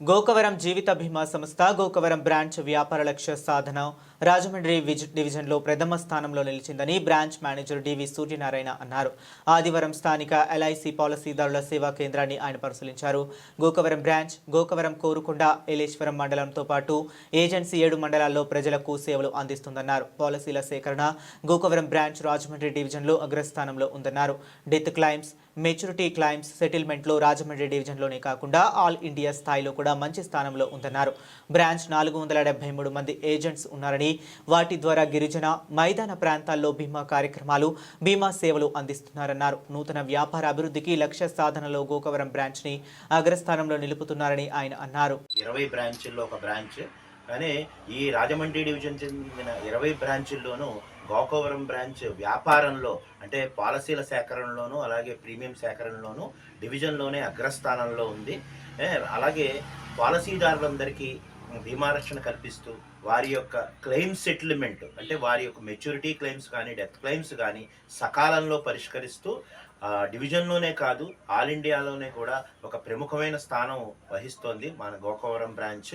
గోకవరం జీవిత బీమా సంస్థ గోకవరం బ్రాంచ్ వ్యాపార లక్ష్య సాధన రాజమండ్రి డివిజన్లో ప్రథమ స్థానంలో నిలిచిందని బ్రాంచ్ మేనేజర్ డివి సూర్యనారాయణ అన్నారు. ఆదివారం స్థానిక ఎల్ఐసి పాలసీదారుల సేవా కేంద్రాన్ని ఆయన పరిశీలించారు. గోకవరం బ్రాంచ్ గోకవరం కోరుకొండ ఏలేశ్వరం మండలంతో పాటు ఏజెన్సీ ఏడు మండలాల్లో ప్రజలకు సేవలు అందిస్తుందన్నారు. పాలసీల సేకరణ గోకవరం బ్రాంచ్ రాజమండ్రి డివిజన్లో అగ్రస్థానంలో ఉందన్నారు. డెత్ క్లైమ్స్ మెచ్యూరిటీ క్లైమ్స్ సెటిల్మెంట్లో రాజమండ్రి డివిజన్లోనే కాకుండా ఆల్ ఇండియా స్థాయిలో కూడా మంచి స్థానంలో ఉందన్నారు. బ్రాంచ్ నాలుగు వందల డెబ్బై మూడు మంది ఏజెంట్స్ ఉన్నారని వాటి ద్వారా గిరిజన మైదాన ప్రాంతాల్లో బీమా కార్యక్రమాలు బీమా సేవలు అందిస్తున్నారన్నారు. నూతన వ్యాపార అభివృద్ధికి లక్ష్య సాధనలో గోకవరం బ్రాంచ్ని అగ్రస్థానంలో నిలుపుతున్నారని ఆయన అన్నారు. ఇరవై బ్రాంచ్ల్లో ఒక బ్రాంచ్ కానీ ఈ రాజమండ్రి డివిజన్ చెందిన ఇరవై బ్రాంచుల్లోనూ గోకవరం బ్రాంచ్ వ్యాపారంలో అంటే పాలసీల సేకరణలోను అలాగే ప్రీమియం సేకరణలోను డివిజన్లోనే అగ్రస్థానంలో ఉంది. అలాగే పాలసీదారులందరికీ బీమా రక్షణ కల్పిస్తూ వారి యొక్క క్లెయిమ్ సెటిల్మెంట్ అంటే వారి యొక్క మెచ్యూరిటీ క్లెయిమ్స్ కానీ డెత్ క్లెయిమ్స్ కానీ సకాలంలో పరిష్కరిస్తూ డివిజన్లోనే కాదు ఆల్ ఇండియాలోనే కూడా ఒక ప్రముఖమైన స్థానం వహిస్తోంది మన గోకవరం బ్రాంచ్.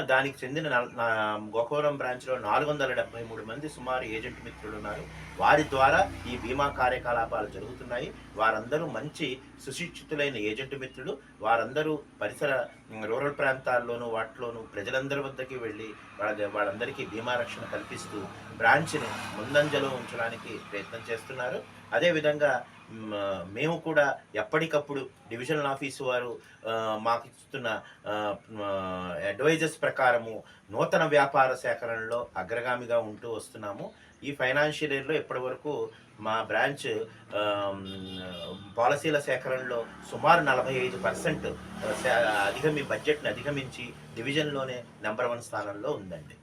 దానికి చెందిన నల్- నా- గోకవరం బ్రాంచ్లో నాలుగు వందల డెబ్బై మూడు మంది సుమారు ఏజెంట్ మిత్రులు ఉన్నారు వారి ద్వారా ఈ బీమా కార్యకలాపాలు జరుగుతున్నాయి. వారందరూ మంచి సుశిక్షితులైన ఏజెంట్ మిత్రులు. వారందరూ పరిసర రూరల్ ప్రాంతాల్లోనూ వాటిలోనూ ప్రజలందరి వద్దకి వెళ్ళి వాళ్ళ వాళ్ళందరికీ బీమా రక్షణ కల్పిస్తూ బ్రాంచ్ని ముందంజలో ఉంచడానికి ప్రయత్నం చేస్తున్నారు. అదేవిధంగా మేము కూడా ఎప్పటికప్పుడు డివిజనల్ ఆఫీసు వారు మాకు ఇస్తున్న అడ్వైజర్ ఆ, ప్రకారము నూతన వ్యాపార సేకరణలో అగ్రగామిగా ఉంటూ వస్తున్నాము. ఈ ఫైనాన్షియల్ ఇయర్లో ఇప్పటి వరకు మా బ్రాంచ్ పాలసీల సేకరణలో సుమారు నలభై ఐదు పర్సెంట్ అధిగమి బడ్జెట్ని అధిగమించి డివిజన్లోనే నెంబర్ వన్ స్థానంలో ఉందండి.